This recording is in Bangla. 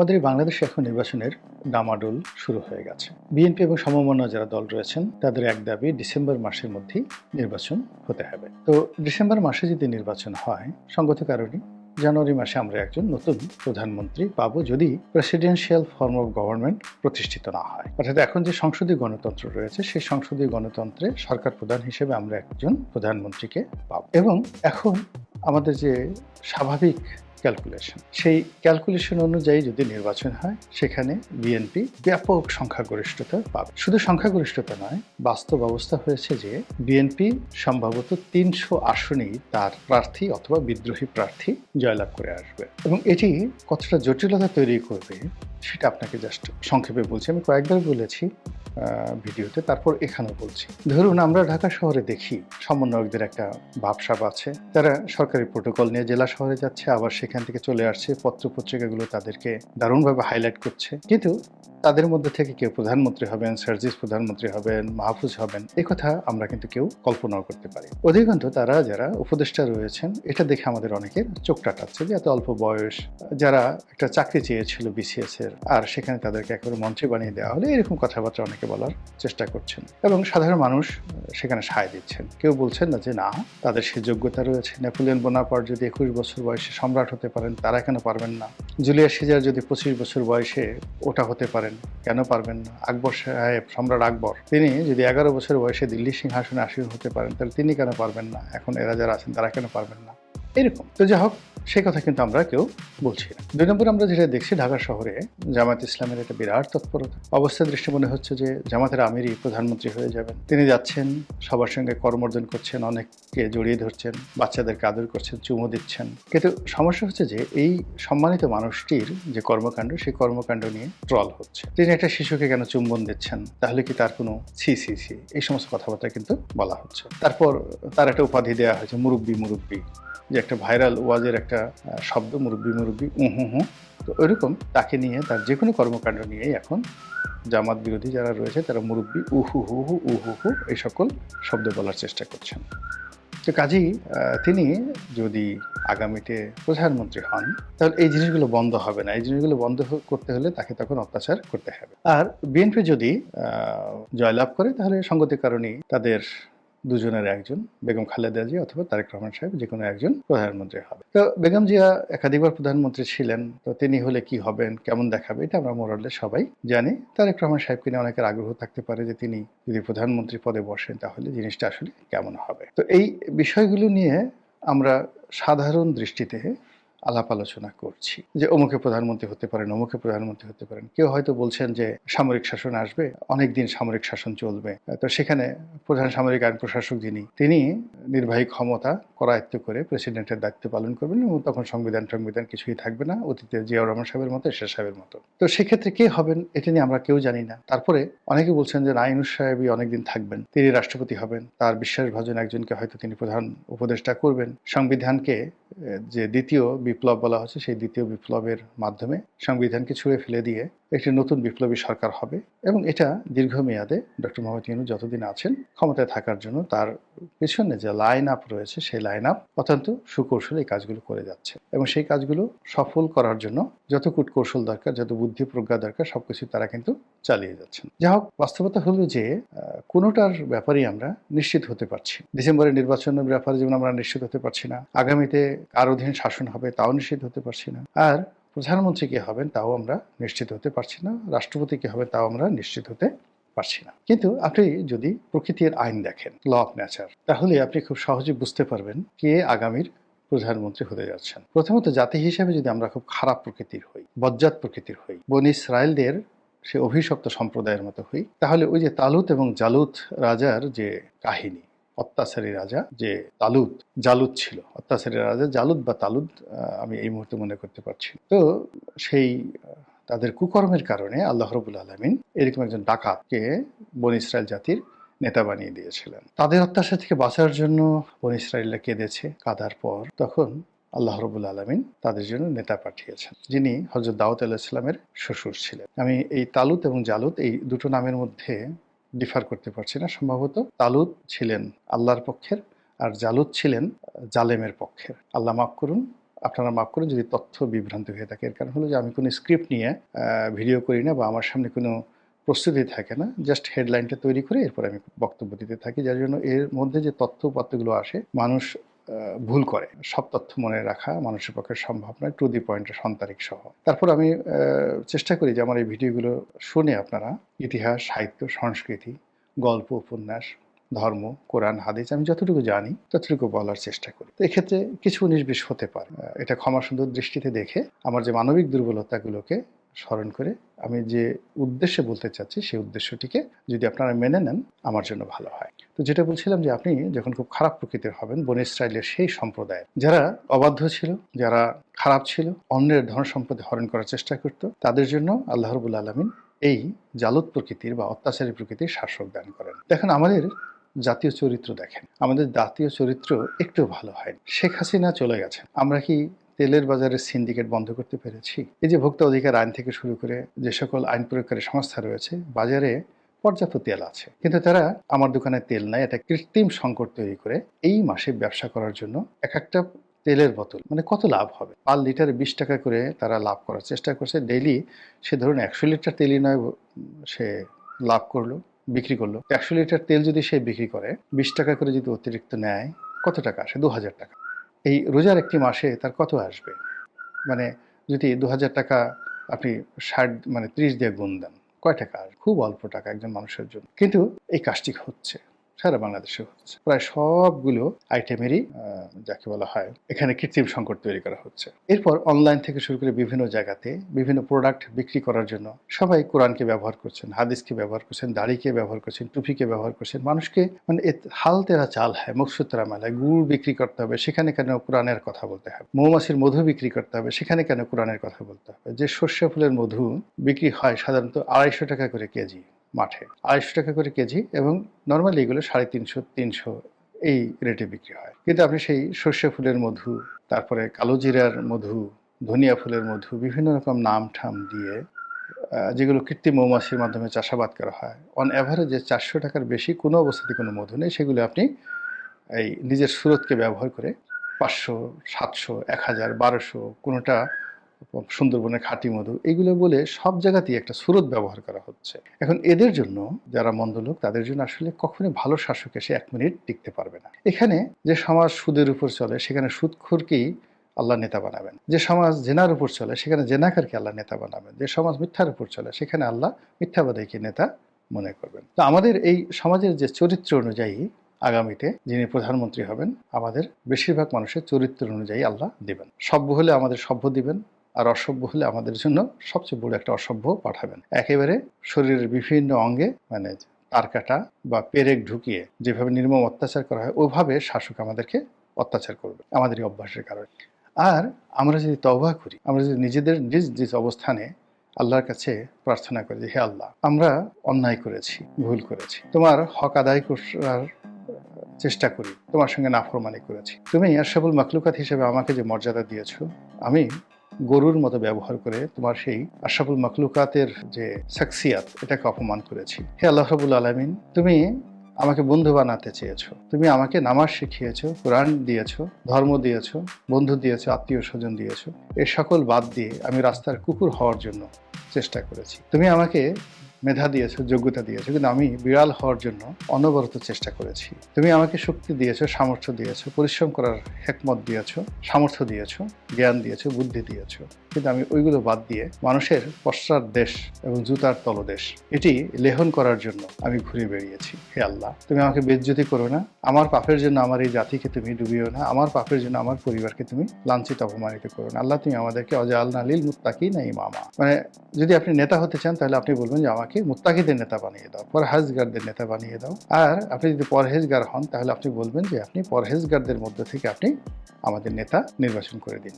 আমাদের এই বাংলাদেশে এখন নির্বাচনের ডামাডোল শুরু হয়ে গেছে। বিএনপি এবং সমমনা যারা দল রয়েছেন, তাদের এক দাবি, ডিসেম্বর মাসের মধ্যেই নির্বাচন হতে হবে। তো ডিসেম্বর মাসে যদি নির্বাচন হয়, সঙ্গত কারণে জানুয়ারি মাসে আমরা একজন নতুন প্রধানমন্ত্রী পাবো যদি প্রেসিডেন্সিয়াল ফর্ম অফ গভর্নমেন্ট প্রতিষ্ঠিত না হয়। অর্থাৎ এখন যে সংসদীয় গণতন্ত্র রয়েছে, সেই সংসদীয় গণতন্ত্রে সরকার প্রধান হিসেবে আমরা একজন প্রধানমন্ত্রীকে পাবো। এবং এখন আমাদের যে স্বাভাবিক ক্যালকুলেশন সেই ক্যালকুলেশন অনুযায়ী যদি নির্বাচন হয়, সেখানে বিএনপি ব্যাপক সংখ্যাগরিষ্ঠতা পাবে। শুধু সংখ্যাগরিষ্ঠতা নয়, বাস্তব অবস্থা হয়েছে যে বিএনপি সম্ভবত তিনশো আসনেই তার প্রার্থী অথবা বিদ্রোহী প্রার্থী জয়লাভ করে আসবে। এবং এটি কতটা জটিলতা তৈরি করবে, সেটা আপনাকে জাস্ট সংক্ষেপে বলছি। আমি কয়েকবার বলেছি ভিডিওতে, তারপর এখানেও বলছি। ধরুন আমরা ঢাকা শহরে দেখি, সমন্বয়কদের একটা ভাবসাব আছে। তারা সরকারি প্রোটোকল নিয়ে জেলা শহরে যাচ্ছে, আবার সেখান থেকে চলে আসছে পত্র পত্রিকাগুলো তাদেরকে দারুণভাবে হাইলাইট করছে। কিন্তু তাদের মধ্যে থেকে কেউ প্রধানমন্ত্রী হবেন, সার্জিস প্রধানমন্ত্রী হবেন, মাহফুজ হবেন এই কথা আমরা কিন্তু কেউ কল্পনাও করতে পারি। অধিকাংশ তারা যারা উপদেষ্টা রয়েছেন, এটা দেখে আমাদের অনেকের চোখ টাটাচ্ছে যে এত অল্প বয়স, যারা একটা চাকরি চেয়েছিল বিসিএস এর, আর সেখানে তাদেরকে একেবারে মন্ত্রী বানিয়ে দেওয়া হলে এরকম কথাবার্তা অনেকে বলার চেষ্টা করছেন। এবং সাধারণ মানুষ সেখানে সায় দিচ্ছেন। কেউ বলছেন না যে না, তাদের সে যোগ্যতা রয়েছে। নেপোলিয়ন বোনাপার্ট যদি একুশ বছর বয়সে সম্রাট হতে পারেন, তারা কেন পারবেন না? জুলিয়াস সিজার যদি পঁচিশ বছর বয়সে ওটা হতে পারেন, কেন পারবেন না? আকবর সাহেব, সম্রাট আকবর, তিনি যদি এগারো বছর বয়সে দিল্লি সিংহাসনে আসীন হতে পারেন, তাহলে তিনি কেন পারবেন না? এখন এরা যারা আছেন, তারা কেন পারবেন না? এরকম। তো যাই হোক সেই কথা কিন্তু আমরা কেউ বলছি না। দুই নম্বর আমরা যেটা দেখছি, ঢাকা শহরে জামাত ইসলামের একটা বিরাট তৎপরতা। অবস্থা দৃষ্টি মনে হচ্ছে যে জামাতের আমিরই প্রধানমন্ত্রী হয়ে যাবেন। তিনি যাচ্ছেন, সবার সঙ্গে কর্মর্জন করছেন, অনেককে জড়িয়ে ধরছেন বাচ্চাদেরকে আদর করছেন, চুমো দিচ্ছেন। কিন্তু সমস্যা হচ্ছে যে এই সম্মানিত মানুষটির যে কর্মকাণ্ড, সেই কর্মকাণ্ড নিয়ে ট্রল হচ্ছে। তিনি একটা শিশুকে কেন চুম্বন দিচ্ছেন? তাহলে কি তার কোনো সি সি সি এই সমস্ত কথাবার্তা কিন্তু বলা হচ্ছে। তারপর তার একটা উপাধি দেওয়া হয়েছে, মুরব্বি মুরব্বি। যে একটা ভাইরাল ওয়াজের একটা শব্দ, মুরব্বি মুরব্বি উহু হু তো ওইরকম তাকে নিয়ে তার যে কোনো কর্মকাণ্ড নিয়েই এখন জামাত বিরোধী যারা রয়েছে তারা মুরব্বি, উহু, হু হু উহু, হু এই সকল শব্দ বলার চেষ্টা করছেন। তো কাজেই তিনি যদি আগামীতে প্রধানমন্ত্রী হন, তাহলে এই জিনিসগুলো বন্ধ হবে না। এই জিনিসগুলো বন্ধ করতে হলে তাকে তখন অত্যাচার করতে হবে। আর বিএনপি যদি জয়লাভ করে, তাহলে সঙ্গতির কারণেই তাদের দুজনের একজন, বেগম খালেদা জিয়া অথবা তারেক রহমান সাহেব যে কোনো একজন প্রধানমন্ত্রী হবে। তো বেগম জিয়া একাধিকবার প্রধানমন্ত্রী ছিলেন, তো তিনি হলে কি হবেন, কেমন দেখাবে, এটা আমরা মোরালে সবাই জানি। তারেক রহমান সাহেবকে নিয়ে অনেকের আগ্রহ থাকতে পারে যে তিনি যদি প্রধানমন্ত্রী পদে বসেন, তাহলে জিনিসটা আসলে কেমন হবে। তো এই বিষয়গুলো নিয়ে আমরা সাধারণ দৃষ্টিতে আলাপ আলোচনা করছি যে অমুকে প্রধানমন্ত্রী হতে পারেন, অমুকে প্রধানমন্ত্রী হতে পারেন। কেউ হয়তো বলছেন যে সামরিক শাসন আসবে অনেক দিন সামরিক শাসন চলবে। তো সেখানে প্রধান সামরিক আইন প্রশাসক যিনি, তিনি নির্বাহী ক্ষমতা করায়ত্ত করে প্রেসিডেন্টের দায়িত্ব পালন করবেন এবং তখন সংবিধান সংবিধান কিছুই থাকবে না, অতীতে জিয়াউর রহমান সাহেবের মতো, এরশাদ সাহেবের মতো। তো সেক্ষেত্রে কে হবেন? এটা নিয়ে আমরা কেউ জানি না। তারপরে অনেকে বলছেন যে নাইনুস সাহেবই অনেকদিন থাকবেন, তিনি রাষ্ট্রপতি হবেন, তার বিশ্বাসভাজন একজনকে হয়তো তিনি প্রধান উপদেষ্টা করবেন। সংবিধানকে যে দ্বিতীয় বিপ্লব বলা হচ্ছে, সেই দ্বিতীয় বিপ্লবের মাধ্যমে সংবিধানকে ছুঁড়ে ফেলে দিয়ে একটি নতুন বিপ্লবী সরকার হবে এবং এটা দীর্ঘমেয়াদে ডক্টর মোহাম্মদ ইউনূস যতদিন আছেন ক্ষমতায় থাকার জন্য তার পেছনে যে লাইন আপ রয়েছে, সেই লাইন আপ অত্যন্ত সুকৌশলে এই কাজগুলো করে যাচ্ছে এবং সেই কাজগুলো সফল করার জন্য যত কূটকৌশল দরকার, যত বুদ্ধি প্রজ্ঞা দরকার, সবকিছু তারা কিন্তু চালিয়ে যাচ্ছেন। যা হোক, বাস্তবতা হলো যে কোনোটার ব্যাপারেই আমরা নিশ্চিত হতে পারছি ডিসেম্বরের নির্বাচনের ব্যাপারে যেমন আমরা নিশ্চিত হতে পারছি না, আগামীতে কার অধীন শাসন হবে তাও নিশ্চিত হতে পারছি না। আর প্রধানমন্ত্রী কে হবেন তাও আমরা নিশ্চিত হতে পারছি না, রাষ্ট্রপতি কে হবে তাও আমরা নিশ্চিত হতে পারছি না। কিন্তু আপনি যদি প্রকৃতির আইন দেখেন ল অফ নেচার তাহলে আপনি খুব সহজে বুঝতে পারবেন কে আগামীর প্রধানমন্ত্রী হতে যাচ্ছেন। প্রথমত জাতি হিসেবে যদি আমরা খুব খারাপ প্রকৃতির হই, বজ্জাত প্রকৃতির হই, বন ইসরায়েলদের সে অভিশপ্ত সম্প্রদায়ের মতো হই, তাহলে ওই যে তালুত এবং জালুত রাজার যে কাহিনী অত্যাচারী রাজা যে তালুদ, জালুদ ছিল। অত্যাচারী রাজা জালুদ বা তালুদ আমি এই মুহূর্তে মনে করতে পারছি তো সেই তাদের কুকর্মের কারণে আল্লাহ রবুল আলমিন এরকম একজন ডাকাতকে বন ইসরায়েল জাতির নেতা বানিয়ে দিয়েছিলেন। তাদের অত্যাচার থেকে বাঁচার জন্য বন ইসরায়েলরা কেঁদেছে। কাদার পর তখন আল্লাহ রবুল আলমিন তাদের জন্য নেতা পাঠিয়েছেন, যিনি হজরত দাউদ আলাহ ইসলামের শ্বশুর ছিলেন। আমি এই তালুত এবং জালুত এই দুটো নামের মধ্যে ডিফার করতে পারছি না। সম্ভবত তালুদ ছিলেন আল্লাহর পক্ষের আর জালুদ ছিলেন জালেমের পক্ষের। আল্লাহ মাফ করুন, আপনারা মাফ করুন, যদি তথ্য বিভ্রান্ত হয়ে থাকে। এর কারণ হলো যে আমি কোনো স্ক্রিপ্ট নিয়ে ভিডিও করি না বা আমার সামনে কোনো প্রস্তুতি থাকে না। জাস্ট হেডলাইনটা তৈরি করে এরপর আমি বক্তব্য দিতে থাকি। যার জন্য এর মধ্যে যে তথ্য উপাত্তগুলো আসে, মানুষ ভুল করে। সব তথ্য মনে রাখা মানুষের পক্ষে সম্ভব নয়, টু দি পয়েন্টের সন্তানিক সহ। তারপর আমি চেষ্টা করি যে আমার এই ভিডিওগুলো শুনে আপনারা ইতিহাস, সাহিত্য, সংস্কৃতি, গল্প, উপন্যাস, ধর্ম, কোরআন, হাদিস, আমি যতটুকু জানি ততটুকু বলার চেষ্টা করি। তো এক্ষেত্রে কিছু বিশ হতে পারে। এটা ক্ষমা সুন্দর দৃষ্টিতে দেখে আমার যে মানবিক দুর্বলতাগুলোকে স্মরণ করে আমি যে উদ্দেশ্যে বলতে চাচ্ছি, সেই উদ্দেশ্যটিকে যদি আপনারা মেনে নেন, আমার জন্য ভালো হয়। তো যেটা বলছিলাম যে আপনি যখন খুব খারাপ প্রকৃতির হবেন, বন ইসরায়েলের সেই সম্প্রদায় যারা অবাধ্য ছিল, যারা খারাপ ছিল, অন্যের ধন সম্পদে হরণ করার চেষ্টা করত, তাদের জন্য আল্লাহ রবুল আলমিন এই জালুদ প্রকৃতির বা অত্যাচারী প্রকৃতির শাসক দান করেন। দেখেন, আমাদের জাতীয় চরিত্র দেখেন, আমাদের জাতীয় চরিত্র একটু ভালো হয় শেখ হাসিনা চলে গেছেন, আমরা কি তেলের বাজারের সিন্ডিকেট বন্ধ করতে পেরেছি। এই যে ভোক্তা অধিকার আইন থেকে শুরু করে যে সকল আইন প্রয়োগকারী সংস্থা রয়েছে, বাজারে পর্যাপ্ত তেল আছে। কিন্তু তারা, আমার দোকানে তেল নাই, এটা কৃত্রিম সংকট তৈরি করে এই মাসে ব্যবসা করার জন্য এক একটা তেলের বোতল। মানে কত লাভ হবে? পার লিটারে বিশ টাকা করে তারা লাভ করার চেষ্টা করছে। ডেইলি সে ধরুন একশো লিটার তেলই নয়, সে লাভ করল, বিক্রি করল। একশো লিটার তেল যদি সে বিক্রি করে, বিশ টাকা করে যদি অতিরিক্ত নেয়, কত টাকা আসে? দু হাজার টাকা। এই রোজার একটি মাসে তার কত আসবে? মানে যদি দু হাজার টাকা আপনি ষাট মানে ত্রিশ দিয়ে গুণ দেন, কয় টাকা? খুব অল্প টাকা একজন মানুষের জন্য। কিন্তু এই কাজটি হচ্ছে। সারা বাংলাদেশে হচ্ছে। প্রায় সবগুলো আইটেমেরই যাকে বলা হয়, এখানে কৃত্রিম সংকট তৈরি করা হচ্ছে। এরপর অনলাইন থেকে শুরু করে বিভিন্ন জায়গাতে বিভিন্ন প্রোডাক্ট বিক্রি করার জন্য সবাই কোরআনকে ব্যবহার করছেন, হাদিসকে ব্যবহার করছেন, দাড়িকে ব্যবহার করছেন, টুপিকে ব্যবহার করছেন। মানুষকে মানে হাল তেরা চাল হয় মুখসুতরা মেলায় গুড় বিক্রি করতে হবে, সেখানে কেন কোরআনের কথা বলতে হবে? মৌমাছির মধু বিক্রি করতে হবে, সেখানে কেন কোরআনের কথা বলতে হবে? যে সর্ষে ফুলের মধু বিক্রি হয় সাধারণত আড়াইশো টাকা করে কেজি। মাঠে। আড়াইশো টাকা করে কেজি এবং নর্মালি এগুলো সাড়ে তিনশো তিনশো এই রেটে বিক্রি হয়। কিন্তু আপনি সেই সর্ষে ফুলের মধু, তারপরে কালো জিরার মধু, ধনিয়া ফুলের মধু, বিভিন্ন রকম নাম ঠাম দিয়ে যেগুলো কৃত্রিম মৌমাছির মাধ্যমে চাষাবাদ করা হয় অন অ্যাভারেজে চারশো টাকার বেশি কোনো অবস্থাতে কোনো মধু নেই, সেগুলো আপনি এই নিজের সুরতকে ব্যবহার করে পাঁচশো, সাতশো, এক হাজার, বারোশো, কোনোটা সুন্দরবনের খাঁটি মধু, এগুলো বলে সব জায়গাতেই একটা সুরত ব্যবহার করা হচ্ছে। এখন এদের জন্য যারা মন্দ লোক, তাদের জন্য আসলে কখনোই ভালো শাসক এসে এক মিনিট টিকতে পারবে না। এখানে যে সমাজ সুদের উপর চলে, সেখানে সুদখোরকেই আল্লাহ নেতা বানাবেন। যে সমাজ জেনার উপর চলে, সেখানে জেনাকারকে আল্লাহ নেতা বানাবেন। যে সমাজ মিথ্যার উপর চলে, সেখানে আল্লাহ মিথ্যাবাদীকে নেতা মনে করবেন। তো আমাদের এই সমাজের যে চরিত্র অনুযায়ী আগামীতে যিনি প্রধানমন্ত্রী হবেন, আমাদের বেশিরভাগ মানুষের চরিত্র অনুযায়ী আল্লাহ দিবেন। সভ্য হলে আমাদের সভ্য দিবেন আর অসভ্য হলে আমাদের জন্য সবচেয়ে বড় একটা অসভ্য পাঠাবেন। একেবারে শরীরের বিভিন্ন অঙ্গে মানে তার কাটা বা পেরেক ঢুকিয়ে যেভাবে নির্মম অত্যাচার করা হয় ওইভাবে শাসক আমাদেরকে অত্যাচার করবে আমাদের এই অভ্যাসের কারণে। আর আমরা যদি তওবা করি আমরা যদি নিজেদের নিজ নিজ অবস্থানে আল্লাহর কাছে প্রার্থনা করি যে, হে আল্লাহ আমরা অন্যায় করেছি ভুল করেছি তোমার হক আদায় করার চেষ্টা করি তোমার সঙ্গে নাফরমানি করেছি। তুমি আশরাফুল মাকলুকাত হিসেবে আমাকে যে মর্যাদা দিয়েছ আমি গরুর মতো ব্যবহার করে তোমার সেই আশাফুল মখলুকাতের যে সাকসিয়াত, এটাকে অপমান করেছি। হে আল্লাহ রাবুল আলমিন, তুমি আমাকে বন্ধু বানাতে চেয়েছো। তুমি আমাকে নামাজ শিখিয়েছ, কোরআন দিয়েছ, ধর্ম দিয়েছ, বন্ধু দিয়েছ, আত্মীয় স্বজন দিয়েছ। এ সকল বাদ দিয়ে আমি রাস্তার কুকুর হওয়ার জন্য চেষ্টা করেছি। তুমি আমাকে মেধা দিয়েছ, যোগ্যতা দিয়েছ, কিন্তু আমি বিড়াল হওয়ার জন্য অনবরত চেষ্টা করেছি। তুমি আমাকে শক্তি দিয়েছ, সামর্থ্য দিয়েছ, পরিশ্রম করার হেকমত দিয়েছ, সামর্থ্য দিয়েছ, জ্ঞান দিয়েছ, বুদ্ধি দিয়েছ। কিন্তু আমি ওইগুলো বাদ দিয়ে মানুষের পশ্চাৎ দেশ এবং জুতার তলদেশ, এটি লেহন করার জন্য আমি ঘুরে বেরিয়েছি হে আল্লাহ, তুমি আমাকে বেজ্জতি করো না। আমার পাপের জন্য আমার এই জাতিকে তুমি ডুবিও না। আমার পাপের জন্য আমার পরিবারকে তুমি লাঞ্ছিত, অপমানিত করো না। আল্লাহ, তুমি আমাদেরকে অজাল নালিল মুত্তাকি না ইমামা। মানে যদি আপনি নেতা হতে চান, তাহলে আপনি বলবেন যে আমাকে মুত্তাকিদের নেতা বানিয়ে দাও, পরহেজগারদের নেতা বানিয়ে দাও। আর আপনি যদি পরহেজগার হন, তাহলে আপনি বলবেন যে আপনি পরহেজগারদের মধ্যে থেকে আপনি আমাদের নেতা নির্বাচন করে দিন।